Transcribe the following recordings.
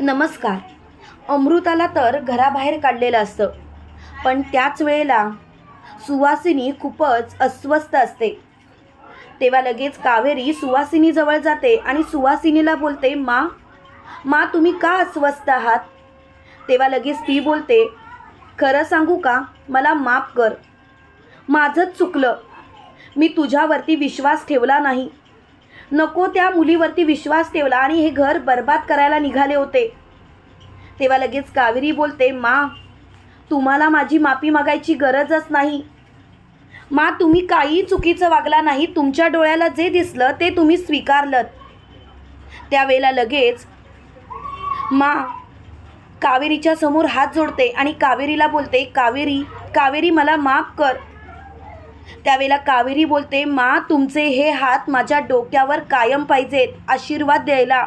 नमस्कार. अमृताला तर घराबाहेर काढलेलं असतं. पण त्याच वेळेला सुवासिनी खूपच अस्वस्थ असते. तेव्हा लगेच कावेरी सुवासिनीजवळ जाते आणि सुवासिनीला बोलते मा मा तुम्ही का अस्वस्थ आहात? तेव्हा लगेच ती बोलते खरं सांगू का? मला माफ कर. माझंच चुकलं. मी तुझ्यावरती विश्वास ठेवला नाही. नको त्या मुलीवरती विश्वास ठेवला आणि हे घर बर्बाद करायला निघाले होते. तेव्हा लगेच कावेरी बोलते मा तुम्हाला माझी माफी मागायची गरजच नाही. मा तुम्ही काही चुकीचं वागला नाही तुमच्या डोळ्याला जे दिसलं ते तुम्ही स्वीकारलं त्यावेळेला लगेच मा कावेरीच्या समोर हात जोडते आणि कावेरीला बोलते कावेरी कावेरी मला माफ कर. त्यावेळेला कावेरी बोलते मा तुमचे हे हात माझ्या डोक्यावर कायम पाहिजेत आशीर्वाद द्यायला.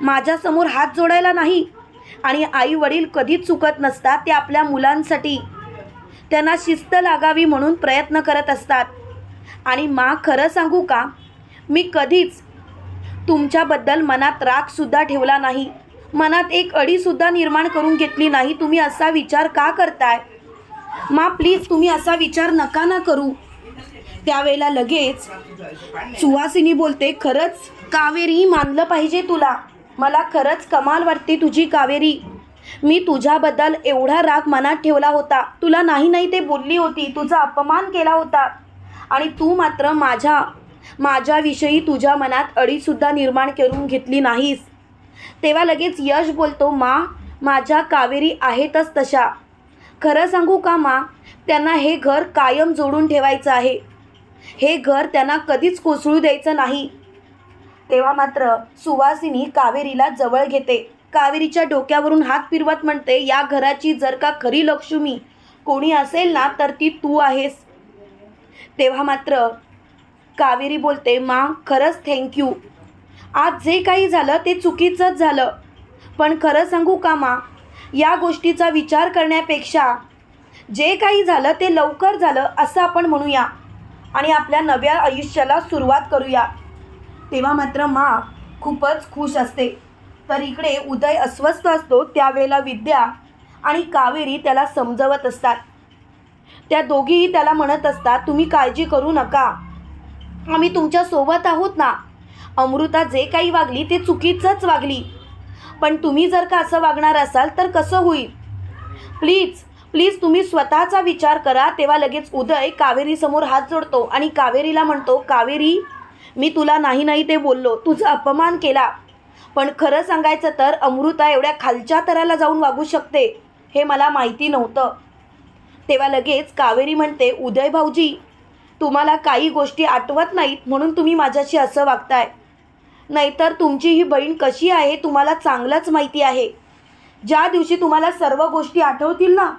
माझ्यासमोर हात जोडायला नाही. आणि आई वडील कधीच चुकत नसतात ते आपल्या मुलांसाठी. त्यांना शिस्त लागावी म्हणून प्रयत्न करत असतात. आणि मा खरं सांगू का? मी कधीच तुमच्याबद्दल मनात रागसुद्धा ठेवला नाही. मनात एक अडीसुद्धा निर्माण करून घेतली नाही. तुम्ही असा विचार का करताय? मा प्लीज तुम्ही असा विचार नका ना करू. त्यावेळेला लगेच सुवासिनी बोलते खरंच कावेरी मानलं पाहिजे तुला. मला खरंच कमाल वाटते तुझी कावेरी. मी तुझ्याबद्दल एवढा राग मनात ठेवला होता. तुला नाही नाही ते बोलली होती. तुझा अपमान केला होता. आणि तू मात्र माझ्या माझ्याविषयी तुझ्या मनात अडीसुद्धा निर्माण करून घेतली नाहीस. तेव्हा लगेच यश बोलतो मा माझ्या कावेरी आहेतच तशा. खरं सांगू का मा? त्यांना हे घर कायम जोडून ठेवायचं आहे. हे घर त्यांना कधीच कोसळू द्यायचं नाही. तेव्हा मात्र सुवासिनी कावेरीला जवळ घेते. कावेरीच्या डोक्यावरून हात फिरवत म्हणते या घराची जर का खरी लक्ष्मी कोणी असेल ना तर ती तू आहेस. तेव्हा मात्र कावेरी बोलते मा खरंच थँक्यू आज जे काही झालं ते चुकीचंच झालं. पण खरं सांगू का मा? या गोष्टीचा विचार करण्यापेक्षा जे काही झालं ते लवकर झालं असं आपण म्हणूया. आणि आपल्या नव्या आयुष्याला सुरुवात करूया. तेव्हा मात्र मा खूपच खुश असते. तर इकडे उदय अस्वस्थ असतो त्यावेळेला विद्या आणि कावेरी त्याला समजवत असतात. त्या दोघीही त्याला म्हणत असतात तुम्ही काळजी करू नका. आम्ही तुमच्यासोबत आहोत ना. अमृता जे काही वागली ते चुकीचंच वागली. पण तुम्ही जर का असं वागणार असाल तर कसं होईल? प्लीज प्लीज तुम्ही स्वतःचा विचार करा तेव्हा लगेच उदय कावेरीसमोर हात जोडतो आणि कावेरीला म्हणतो कावेरी मी तुला नाही नाही ते बोललो तुझा अपमान केला. पण खरं सांगायचं तर अमृता एवढ्या खालच्या तराला जाऊन वागू शकते हे मला माहिती नव्हतं. तेव्हा लगेच कावेरी म्हणते उदय भाऊजी तुम्हाला काही गोष्टी आठवत नाहीत म्हणून तुम्ही माझ्याशी असं वागताय. नाहीतर तुमची ही बहीण कशी आहे तुम्हाला चांगलंच माहिती आहे. ज्या दिवशी तुम्हाला सर्व गोष्टी आठवतील ना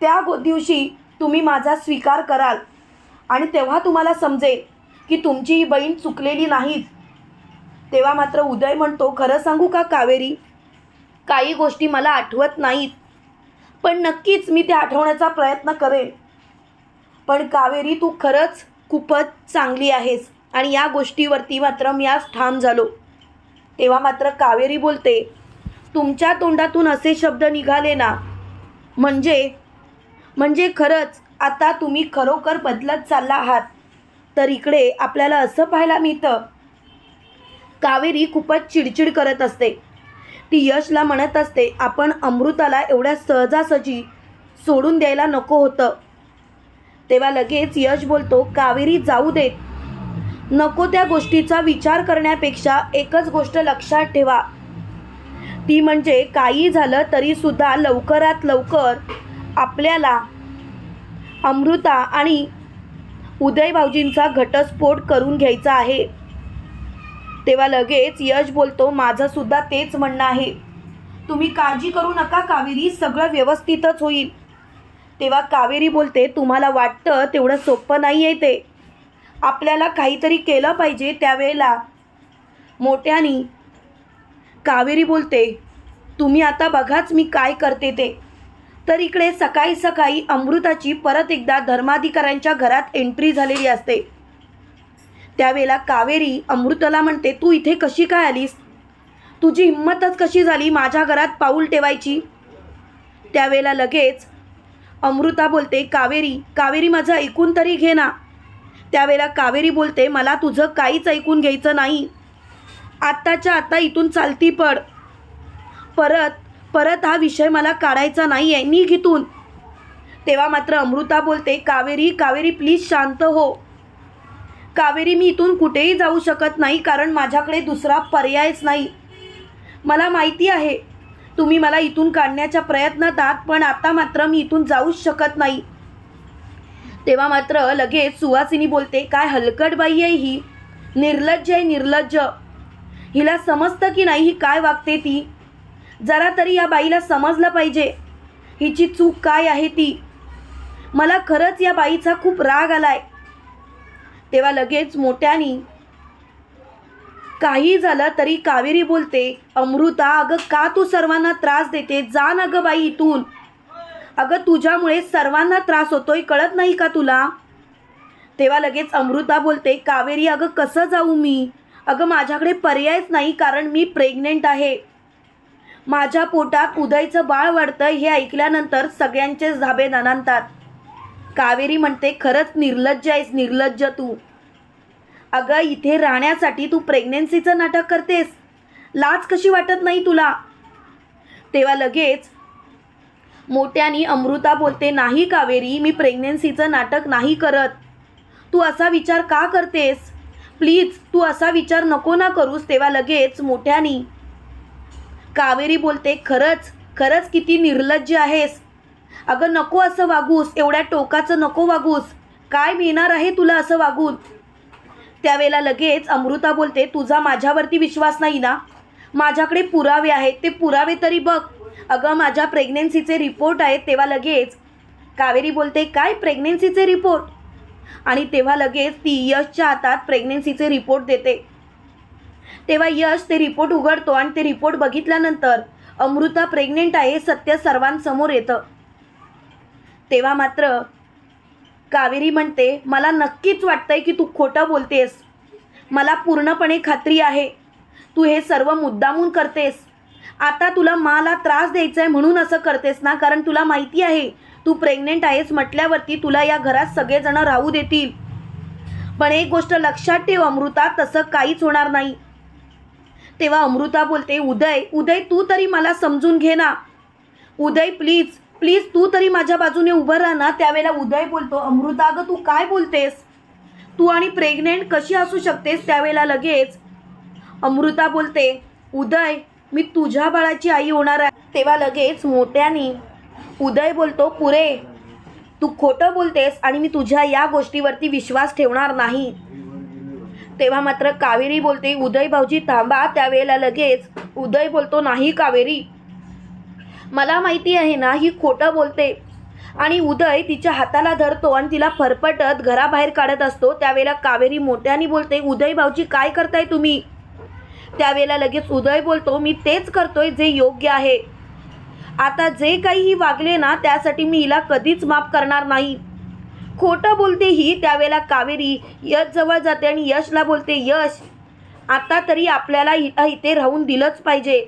त्या गो दिवशी तुम्ही माझा स्वीकार कराल. आणि तेव्हा तुम्हाला समजेल की तुमची ही बहीण चुकलेली नाहीच तेव्हा मात्र उदय म्हणतो खरं सांगू का कावेरी? काही गोष्टी मला आठवत नाहीत. पण नक्कीच मी ते आठवण्याचा प्रयत्न करेन. पण कावेरी तू खरंच खूपच चांगली आहेस. आणि या गोष्टीवरती मात्र मी आज ठाम झालो. तेव्हा मात्र कावेरी बोलते तुमच्या तोंडातून असे शब्द निघाले ना? म्हणजे म्हणजे खरंच आता तुम्ही खरोखर बदलत चालला आहात. तर इकडे आपल्याला असं पाहायला मिळतं. कावेरी खूपच चिडचिड करत असते. ती यशला म्हणत असते आपण अमृताला एवढ्या सहजासहजी सोडून द्यायला नको होतं. तेव्हा लगेच यश बोलतो कावेरी जाऊ देत. नको त्या गोष्टीचा विचार करण्यापेक्षा एकच गोष्ट लक्षात ठेवा. ती म्हणजे काही झालं तरीसुद्धा लवकरात लवकर आपल्याला अमृता आणि उदय भाऊजींचा घटस्फोट करून घ्यायचा आहे. तेव्हा लगेच यश बोलतो माझं सुद्धा तेच म्हणणं आहे. तुम्ही काळजी करू नका कावेरी सगळं व्यवस्थितच होईल. तेव्हा कावेरी बोलते तुम्हाला वाटतं तेवढं सोपं नाही आहे ते. आपल्याला काहीतरी केलं पाहिजे त्यावेळेला. मोठ्यानी कावेरी बोलते तुम्ही आता बघाच मी काय करते ते. तर इकडे सकाळी सकाळी अमृताची परत एकदा धर्माधिकाऱ्यांच्या घरात एंट्री झालेली असते. त्यावेळेला कावेरी अमृताला म्हणते तू इथे कशी काय आलीस? तुझी हिंमतच कशी झाली माझ्या घरात पाऊल ठेवायची? त्यावेळेला लगेच अमृता बोलते कावेरी कावेरी माझं ऐकून तरी घे ना. त्यावेळेला कावेरी बोलते मला तुझं काहीच ऐकून घ्यायचं नाही. आत्ताच्या आत्ता इथून चालती पड. परत परत हा विषय मला काढायचा नाही आहे निघ इथून तेव्हा मात्र अमृता बोलते कावेरी कावेरी प्लीज शांत हो. कावेरी मी इथून कुठेही जाऊ शकत नाही कारण माझ्याकडे दुसरा पर्यायच नाही. मला माहिती आहे तुम्ही मला इथून काढण्याच्या प्रयत्नात आहात पण आता मात्र मी इथून जाऊच शकत नाही. तेव्हा मात्र लगेच सुवासिनी बोलते काय हलकट बाई आहे ही. निर्लज्ज आहे निर्लज्ज. हिला समजतं की नाही ही काय वागते ती? जरा तरी या बाईला समजलं पाहिजे. हिची चूक काय आहे ती? मला खरंच या बाईचा खूप राग आलाय. तेव्हा लगेच मोठ्यानी काही झालं तरी कावेरी बोलते अमृता अगं का तू सर्वांना त्रास देते? जा ना गं बाई इथून. अगं तुझ्यामुळे सर्वांना त्रास होतोय कळत नाही का तुला? तेव्हा लगेच अमृता बोलते कावेरी अगं कसं जाऊ मी? अगं माझ्याकडे पर्यायच नाही कारण मी प्रेग्नेंट आहे. माझ्या पोटात उदयचं बाळ वाढतं हे ऐकल्यानंतर सगळ्यांचे धाबे दणानतात कावेरी म्हणते खरंच निर्लज्ज आहेस निर्लज्ज तू. अगं इथे राहण्यासाठी तू प्रेग्नेन्सीचं नाटक करतेस. लाज कशी वाटत नाही तुला? तेव्हा लगेच मोठ्यानी अमृता बोलते नाही कावेरी मी प्रेग्नेन्सीचं नाटक नाही करत. तू असा विचार का करतेस? प्लीज तू असा विचार नको ना करूस तेव्हा लगेच मोठ्यानी कावेरी बोलते खरंच खरंच किती निर्लज्ज आहेस. अगं नको असं वागूस एवढ्या टोकाचं नको वागूस. काय मिळणार आहे तुला असं वागून? त्यावेळेला लगेच अमृता बोलते तुझा माझ्यावरती विश्वास नाही ना? माझ्याकडे पुरावे आहेत ते पुरावे तरी बघ. अगं माझ्या प्रेग्नेन्सीचे रिपोर्ट आहेत तेव्हा लगेच. कावेरी बोलते काय प्रेग्नेन्सीचे रिपोर्ट आणि तेव्हा लगेच ती यशच्या हातात प्रेग्नेन्सीचे रिपोर्ट देते. तेव्हा यश ते रिपोर्ट उघडतो आणि ते रिपोर्ट बघितल्यानंतर अमृता प्रेग्नेंट आहे सत्य सर्वांसमोर येतं. तेव्हा मात्र कावेरी म्हणते मला नक्कीच वाटतंय की तू खोटं बोलतेस. मला पूर्णपणे खात्री आहे. तू हे सर्व मुद्दामून करतेस. आता तुला माला त्रास द्यायचा आहे म्हणून असं करतेस ना कारण तुला माहिती आहे तू प्रेग्नेंट आहेस म्हटल्यावरती तुला या घरात सगळेजण राहू देतील. पण एक गोष्ट लक्षात ठेव अमृता तसं काहीच होणार नाही. तेव्हा अमृता बोलते उदय उदय तू तरी मला समजून घे ना. उदय प्लीज प्लीज तू तरी माझ्या बाजूने उभं राहा ना. त्यावेळेला उदय बोलतो अमृता अगं तू काय बोलतेस? तू आणि प्रेग्नेंट कशी असू शकतेस? त्यावेळेला लगेच अमृता बोलते उदय मी तुझ्या बाळाची आई होणार आहे. तेव्हा लगेच मोठ्याने उदय बोलतो पुरे तू खोटं बोलतेस आणि मी तुझ्या या गोष्टीवरती विश्वास ठेवणार नाही. तेव्हा मात्र कावेरी बोलते उदय भाऊजी थांबा त्यावेळेला लगेच उदय बोलतो नाही कावेरी. मला माहिती आहे ना ही खोटं बोलते आणि उदय तिच्या हाताला धरतो आणि तिला फरफटत घराबाहेर काढत असतो. त्यावेळेला कावेरी मोठ्याने बोलते उदय भाऊजी काय करताय तुम्ही? त्यावेळेला लगेच उदय बोलतो मी तेच करतोय जे योग्य आहे. आता जे काही ही वागले ना त्यासाठी मी हिला कधीच माफ करणार नाही. खोटं बोलते ही त्यावेळेला कावेरी. यश जवळ जाते आणि यशला बोलते यश आता तरी आपल्याला इथं इथे राहून दिलंच पाहिजे.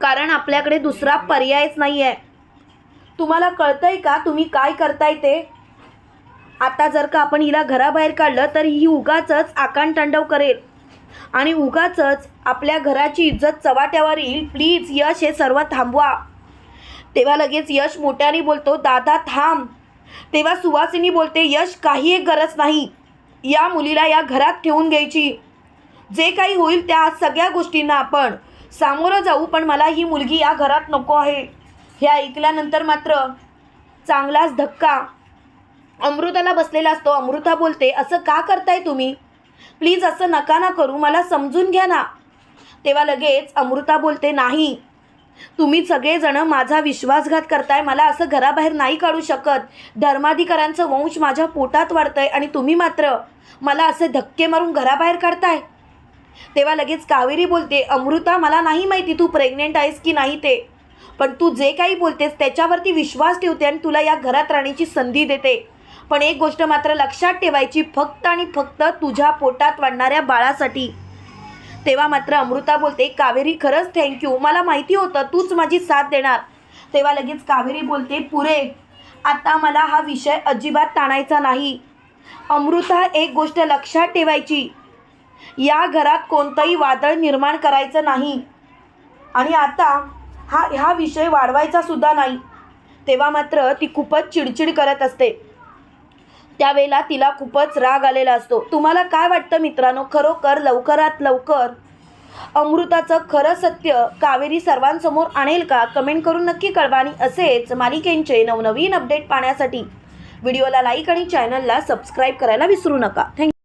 कारण आपल्याकडे दुसरा पर्यायच नाही आहे तुम्हाला कळतंय का तुम्ही काय करताय ते? आता जर का आपण हिला घराबाहेर काढलं तर ही उगाचच आकांतांडव करेल. आणि उगाचच आपल्या घराची इज्जत चव्हाट्यावर येईल. प्लीज यश हे सर्व थांबवा. तेव्हा लगेच यश मोठ्याने बोलतो दादा थांब. तेव्हा सुवासिनी बोलते यश काही एक गरज नाही. या मुलीला या घरात ठेवून घ्यायची. जे काही होईल त्या सगळ्या गोष्टींना आपण सामोरं जाऊ पण मला ही मुलगी या घरात नको आहे. हे ऐकल्यानंतर मात्र चांगलाच धक्का. अमृताला बसलेला असतो. अमृता बोलते असं का करताय तुम्ही? प्लीज असं नका ना करू मला समजून घ्या ना. तेव्हा लगेच अमृता बोलते नाही तुम्ही सगळेजण माझा विश्वासघात करताय मला असं घराबाहेर नाही काढू शकत. धर्माधिकारांचं वंश माझ्या पोटात वाढतंय आणि तुम्ही मात्र मला असे धक्के मारून घराबाहेर काढताय. तेव्हा लगेच कावेरी बोलते अमृता मला नाही माहिती तू प्रेग्नेंट आहेस की नाही ते पण तू जे काही बोलतेस त्याच्यावरती विश्वास ठेवते आणि तुला या घरात राहण्याची संधी देते. पण एक गोष्ट मात्र लक्षात ठेवायची फक्त आणि फक्त तुझ्या पोटात वाढणाऱ्या बाळासाठी. तेव्हा मात्र अमृता बोलते कावेरी खरंच थँक्यू मला माहिती होतं तूच माझी साथ देणार. तेव्हा लगेच कावेरी बोलते पुरे आता मला हा विषय अजिबात ताणायचा नाही. अमृता एक गोष्ट लक्षात ठेवायची या घरात कोणतंही वादळ निर्माण करायचं नाही. आणि आता हा हा विषय वाढवायचा सुद्धा नाही. तेव्हा मात्र ती खूपच चिडचिड करत असते. त्यावेळेला तिला खूपच राग आलेला असतो. तुम्हाला काय वाटतं मित्रांनो? खरोखर लवकरात लवकर अमृताचं खरं सत्य कावेरी सर्वांसमोर आणेल का? कमेंट करून नक्की कळवा आणि असेच मालिकेंचे नवनवीन अपडेट पाहण्यासाठी व्हिडिओला लाईक आणि चॅनलला सबस्क्राईब करायला विसरू नका. थँक्यू